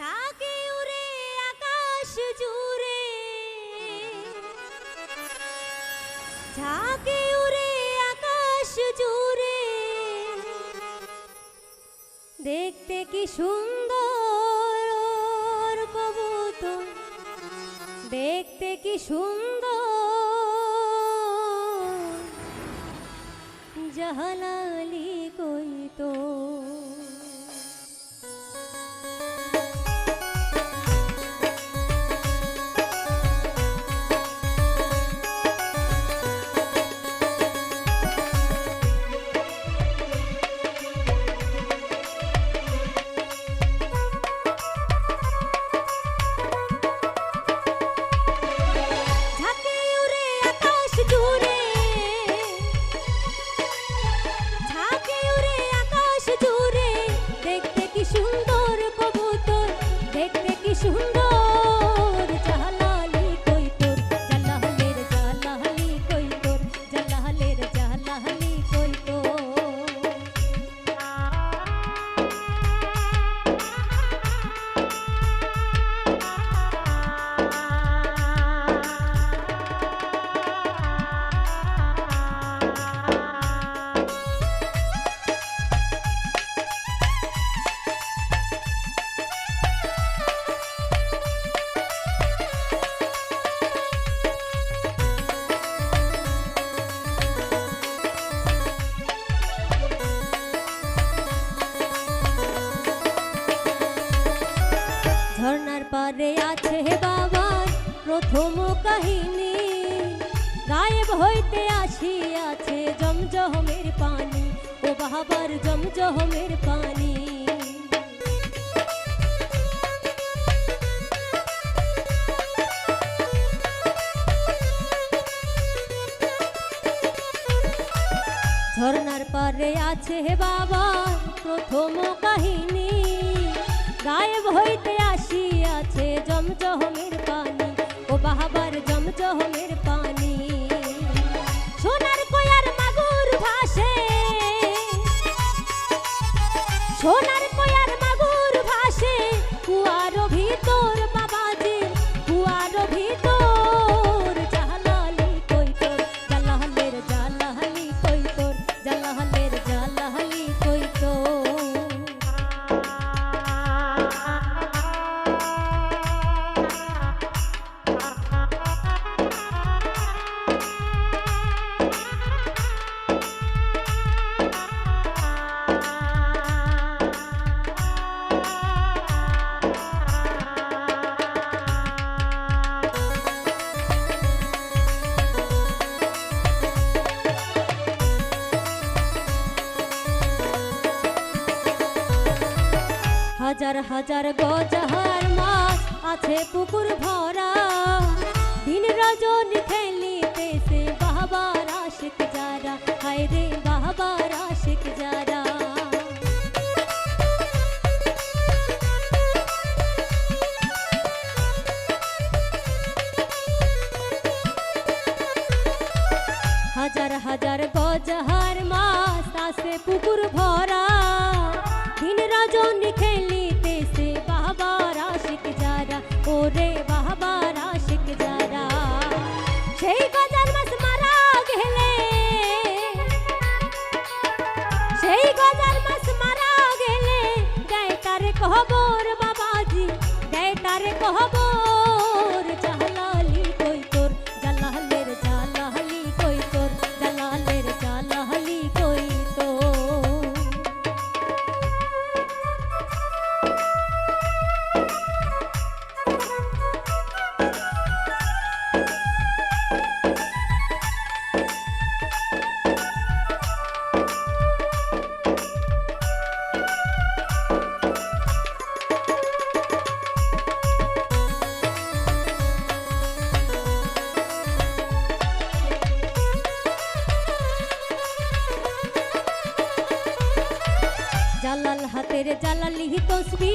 ঝাঁকে উড়ে আকাশ জুড়ে। ঝাঁকে উড়ে আকাশ জুড়ে। দেখতে কি সুন্দর কবুতর। দেখতে কি সুন্দর। জাহালালি কই তো ঝর্ণার পারে আছে বাবার প্রথম কাহিনী। গায়েব হইতে আসিয়াছে জমজমের পানি, ও বাবার জমজমের পানি। ঝর্ণার পারে আছে বাবার প্রথম কাহিনী। গায়েব হইতে জমজমের পানি ও বাহাবার জমজমের পানি। সোনার কয়ার মাগুর ভাসে সোনার হাজার হাজার গজাহার মাছ আছে পুকুর ভরা। দিন রজনী খেলিতেছে বাবার আশিক যারা। হায় রে বাবার আশিক যারা। হাজার হাজার গজাহার মাছ আছে পুকুর ভরা। দিন রজনী হাতের জালালি তসবি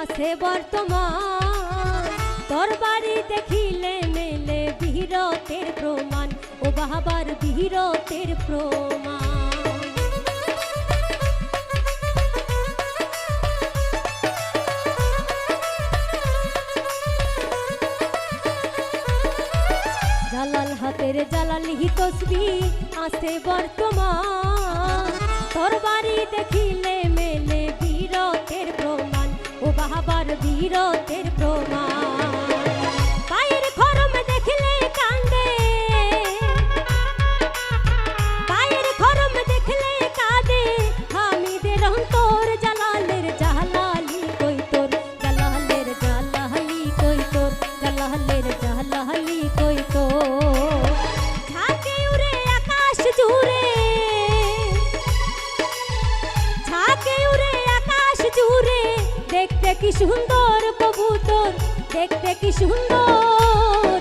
আসে বর্তমান। তোর বাড়ি দেখিলে মেলে বিহিরতের প্রমাণ, ও বাহাবার বিহিরতের প্রমাণ। জালাল হাতের জালালি তসবি আসে বর্তমান। তোর বাড়ি দেখিলে বীরতের প্রমাণ ও বাহাবার বীরতের প্রমাণ। কি সুন্দর কবুতর দেখতে কি সুন্দর।